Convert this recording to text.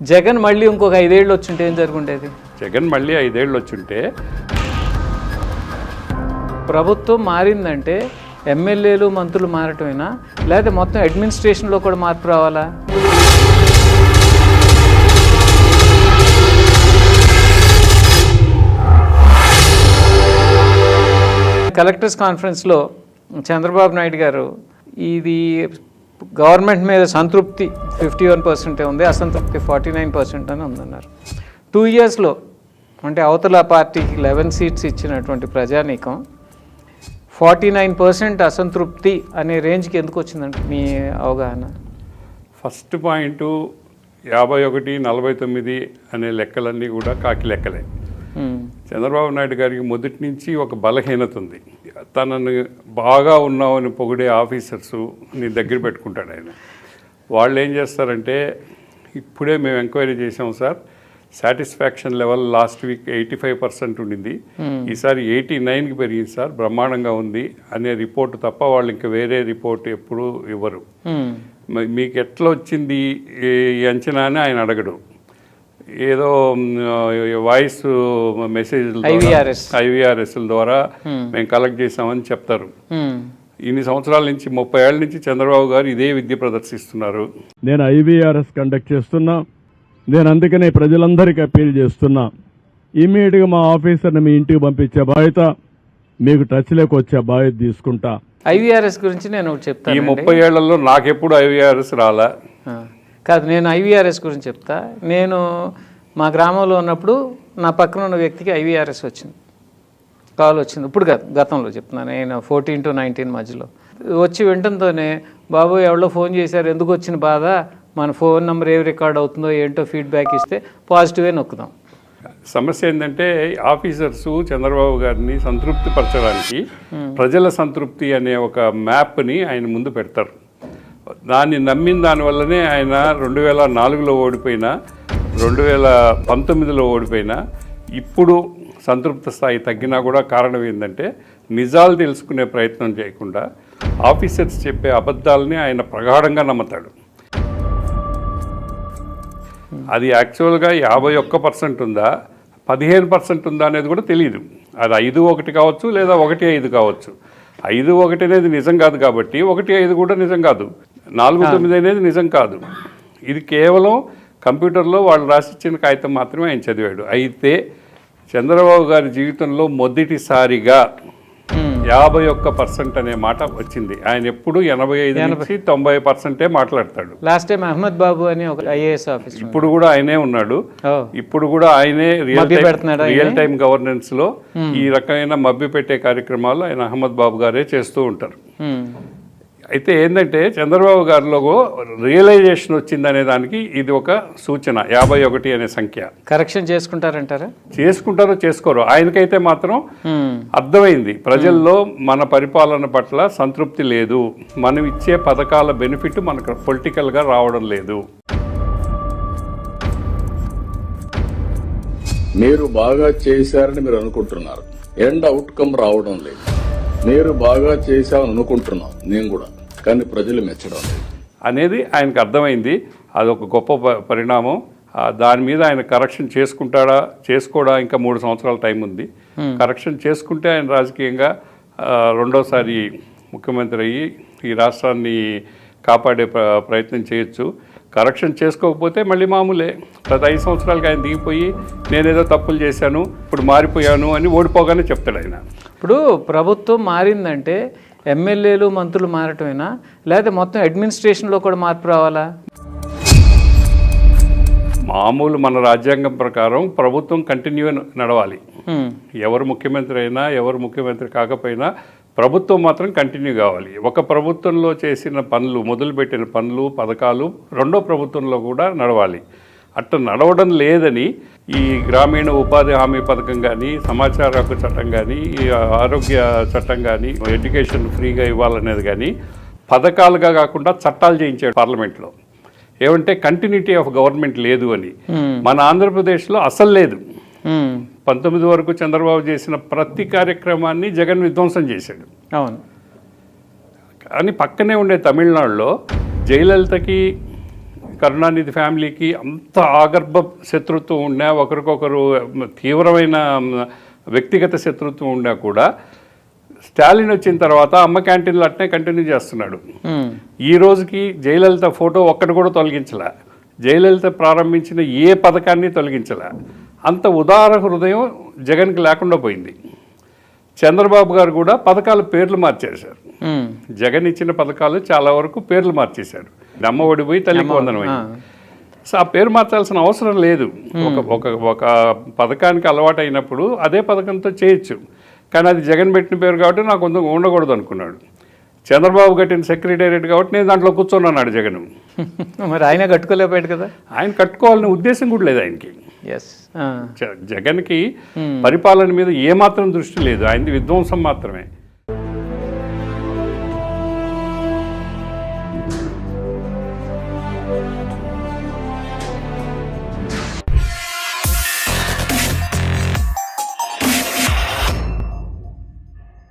జగన్ మళ్ళీ ఇంకొక ఐదేళ్ళు వచ్చింటే ఏం జరుగుండేది? జగన్ మళ్ళీ ఐదేళ్ళు వచ్చుంటే? ప్రభుత్వం మారిందంటే ఎమ్మెల్యేలు మంత్రులు మారటమేనా? లేదా మొత్తం అడ్మినిస్ట్రేషన్లో కూడా మార్పు రావాలా? కలెక్టర్స్ కాన్ఫరెన్స్లో చంద్రబాబు నాయుడు గారు ఇది గవర్నమెంట్ మీద సంతృప్తి ఫిఫ్టీ వన్ పర్సెంటే ఉంది అసంతృప్తి ఫార్టీ నైన్ పర్సెంట్ అని ఉందన్నారు. టూ ఇయర్స్లో అంటే అవతల పార్టీకి లెవెన్ సీట్స్ ఇచ్చినటువంటి ప్రజానీకం ఫార్టీ నైన్ పర్సెంట్ అసంతృప్తి అనే రేంజ్కి ఎందుకు వచ్చిందంటే మీ అవగాహన? ఫస్ట్ పాయింట్ యాభై ఒకటి నలభై తొమ్మిది అనే లెక్కలన్నీ కూడా కాకి లెక్కలే. Hmm. చంద్రబాబు నాయుడు గారికి మొదటి నుంచి ఒక బలహీనత ఉంది. తనని బాగా ఉన్నావని పొగిడే ఆఫీసర్స్ నీ దగ్గర పెట్టుకుంటాడు ఆయన. వాళ్ళు ఏం చేస్తారంటే ఇప్పుడే మేము ఎంక్వైరీ చేసాం sir satisfaction level last week eighty five percent ఉండింది. ఈసారి ఎయిటీ నైన్కి పెరిగింది సార్ బ్రహ్మాండంగా ఉంది అనే రిపోర్ట్ తప్ప వాళ్ళు ఇంకా వేరే రిపోర్ట్ ఎప్పుడూ ఇవ్వరు. Hmm. మీకు ఎట్లా వచ్చింది ఈ అంచనా అని ఆయన అడగడు. ఏదో వాయిస్ మెసేజ్. ఐవీఆర్ఎస్ల ద్వారా మేము కలెక్ట్ చేసామని చెప్తారు. ఇన్ని సంవత్సరాల నుంచి ముప్పై ఏళ్ళ నుంచి చంద్రబాబు గారు ఇదే విద్య ప్రదర్శిస్తున్నారు. నేను ఐవీఆర్ఎస్ కండక్ట్ చేస్తున్నా. నేను అందుకనే ప్రజలందరికీ అప్పీల్ చేస్తున్నా. ఇమ్మీడియట్గా మా ఆఫీసర్ని మీ ఇంటికి పంపించే బాధ్యత మీకు టచ్లోకి వచ్చే బాధ్యత తీసుకుంటా. ఐవీఆర్ఎస్ గురించి నేను ఒకటి ఈ చెప్తాను ముప్పై ఏళ్ళలో నాకెప్పుడు ఐవీఆర్ఎస్ రాలా? కాదు నేను ఐవీఆర్ఎస్ గురించి చెప్తా. నేను మా గ్రామంలో ఉన్నప్పుడు నా పక్కన ఉన్న వ్యక్తికి ఐవీఆర్ఎస్ వచ్చింది. కాల్ వచ్చింది. ఇప్పుడు కాదు గతంలో చెప్తున్నాను నేను ఫోర్టీన్ టు నైన్టీన్ మధ్యలో. వచ్చి వింటంతోనే బాబు ఎవరో ఫోన్ చేశారు. ఎందుకు వచ్చిన బాధ? మన ఫోన్ నెంబర్ ఏవి రికార్డ్ అవుతుందో ఏంటో ఫీడ్బ్యాక్ ఇస్తే పాజిటివే నొక్కుదాం. సమస్య ఏంటంటే ఆఫీసర్స్ చంద్రబాబు గారిని సంతృప్తి పరచడానికి ప్రజల సంతృప్తి అనే ఒక మ్యాప్ని ఆయన ముందు పెడతారు. దాన్ని నమ్మిన దానివల్లనే ఆయన రెండు వేల నాలుగులో ఓడిపోయినా రెండు వేల పంతొమ్మిదిలో ఓడిపోయినా ఇప్పుడు సంతృప్త స్థాయి తగ్గినా కూడా కారణం ఏంటంటే నిజాలు తెలుసుకునే ప్రయత్నం చేయకుండా ఆఫీసర్స్ చెప్పే అబద్ధాలని ఆయన ప్రగాఢంగా నమ్ముతాడు. అది యాక్చువల్గా యాభై ఒక్క పర్సెంట్ ఉందా పదిహేను పర్సెంట్ ఉందా అనేది కూడా తెలియదు అది ఐదు ఒకటి కావచ్చు లేదా ఒకటి ఐదు కావచ్చు. ఐదు ఒకటి అనేది నిజం కాదు కాబట్టి ఒకటి ఐదు కూడా నిజం కాదు. నాలుగు తొమ్మిది అనేది నిజం కాదు. ఇది కేవలం కంప్యూటర్లో వాళ్ళు రాసిచ్చిన కాగితం మాత్రమే ఆయన చదివాడు. అయితే చంద్రబాబు గారి జీవితంలో మొదటిసారిగా యాభై ఒక్క పర్సెంట్ అనే మాట వచ్చింది. ఆయన ఎప్పుడు ఎనభై ఐదు నుంచి తొంభై పర్సెంటే మాట్లాడతాడు. లాస్ట్ టైం అహ్మద్ బాబు అని ఒక ఐఏఎస్ ఆఫీసర్ ఇప్పుడు కూడా ఆయనే ఉన్నాడు. ఇప్పుడు కూడా ఆయనే రియల్ టైం గవర్నెన్స్లో ఈ రకమైన మభ్య పెట్టే కార్యక్రమాలు ఆయన అహ్మద్ బాబు గారే చేస్తూ ఉంటారు. అయితే ఏంటంటే చంద్రబాబు గారిలో రియలైజేషన్ వచ్చిందనే దానికి ఇది ఒక సూచన యాభై ఒకటి అనే సంఖ్య. కరెక్షన్ చేసుకుంటారంటారా? చేసుకుంటారో చేసుకోరో ఆయనకైతే మాత్రం. అర్థమైంది. ప్రజల్లో మన పరిపాలన పట్ల సంతృప్తి లేదు. మనం ఇచ్చే పథకాల బెనిఫిట్ మనకు పొలిటికల్గా రావడం లేదు. మీరు బాగా చేశారని మీరు అనుకుంటున్నారు. ఎండ్ అవుట్కమ్ రావడం లేదు. మీరు బాగా చేశామని అనుకుంటున్నాం నేను కూడా. కానీ ప్రజలు మెచ్చడం అనేది ఆయనకు అర్థమైంది. అదొక గొప్ప ప- పరిణామం. ఆ, దాని మీద ఆయన కరెక్షన్ చేసుకుంటాడా చేసుకోడా ఇంకా మూడు సంవత్సరాల టైం ఉంది. కరెక్షన్ చేసుకుంటే ఆయన రాజకీయంగా రెండోసారి ముఖ్యమంత్రి అయ్యి ఈ రాష్ట్రాన్ని కాపాడే ప్ర- ప్రయత్నం చేయొచ్చు. కరెక్షన్ చేసుకోకపోతే మళ్ళీ మామూలే. ప్రతి ఐదు సంవత్సరాలకి ఆయన దిగిపోయి నేనేదో తప్పులు చేశాను ఇప్పుడు మారిపోయాను అని ఓడిపోగానే చెప్తాడు ఆయన. ఇప్పుడు ప్రభుత్వం మారిందంటే ఎమ్మెల్యేలు మంత్రులు మారటమేనా? లేదా మొత్తం అడ్మినిస్ట్రేషన్లో కూడా మార్పు రావాలా? మామూలు మన రాజ్యాంగం ప్రకారం ప్రభుత్వం కంటిన్యూ నడవాలి. ఎవరు ముఖ్యమంత్రి అయినా ఎవరు ముఖ్యమంత్రి కాకపోయినా ప్రభుత్వం మాత్రం కంటిన్యూ కావాలి. ఒక ప్రభుత్వంలో చేసిన పనులు మొదలుపెట్టిన పనులు పథకాలు రెండో ప్రభుత్వంలో కూడా నడవాలి. అట్ట నడవడం లేదని ఈ గ్రామీణ ఉపాధి హామీ పథకం కానీ సమాచార హక్కు చట్టం కానీ ఈ ఆరోగ్య చట్టం కానీ ఎడ్యుకేషన్ ఫ్రీగా ఇవ్వాలనేది కానీ పథకాలుగా కాకుండా చట్టాలు చేయించాడు పార్లమెంట్లో. ఏమంటే కంటిన్యూటీ ఆఫ్ గవర్నమెంట్ లేదు అని. మన ఆంధ్రప్రదేశ్లో అసలు లేదు. పంతొమ్మిది వరకు చంద్రబాబు చేసిన ప్రతి కార్యక్రమాన్ని జగన్ విధ్వంసం చేశాడు. అవును. కానీ పక్కనే ఉండే తమిళనాడులో జయలలితకి కరుణానిధి ఫ్యామిలీకి అంత ఆగర్భ శత్రుత్వం ఉన్నా ఒకరికొకరు తీవ్రమైన వ్యక్తిగత శత్రుత్వం ఉన్నా కూడా స్టాలిన్ వచ్చిన తర్వాత అమ్మ క్యాంటీన్లు అట్నే కంటిన్యూ చేస్తున్నాడు. ఈ రోజుకి జయలలిత ఫోటో ఒక్కటి కూడా తొలగించలే. జయలలిత ప్రారంభించిన ఏ పథకాన్ని తొలగించలే. అంత ఉదార హృదయం జగన్కి లేకుండా పోయింది. చంద్రబాబు గారు కూడా పథకాల పేర్లు మార్చేశారు. జగన్ ఇచ్చిన పథకాలు చాలా వరకు పేర్లు మార్చేశాడు అమ్మ ఒడి పోయి తల్లికి వందనమైంది సో ఆ పేరు మార్చాల్సిన అవసరం లేదు. ఒక ఒక ఒక పథకానికి అలవాటు అయినప్పుడు అదే పథకంతో చేయొచ్చు. కానీ అది జగన్ పెట్టిన పేరు కాబట్టి నాకు కొంచెం ఉండకూడదు అనుకున్నాడు. చంద్రబాబు కట్టిన సెక్రటేరియట్ కాబట్టి నేను దాంట్లో కూర్చొని జగన్. మరి ఆయన కట్టుకోలేకపోయాడు కదా? ఆయన కట్టుకోవాలనే ఉద్దేశం కూడా లేదు ఆయనకి. జగన్కి పరిపాలన మీద ఏమాత్రం దృష్టి లేదు. ఆయనది విధ్వంసం మాత్రమే.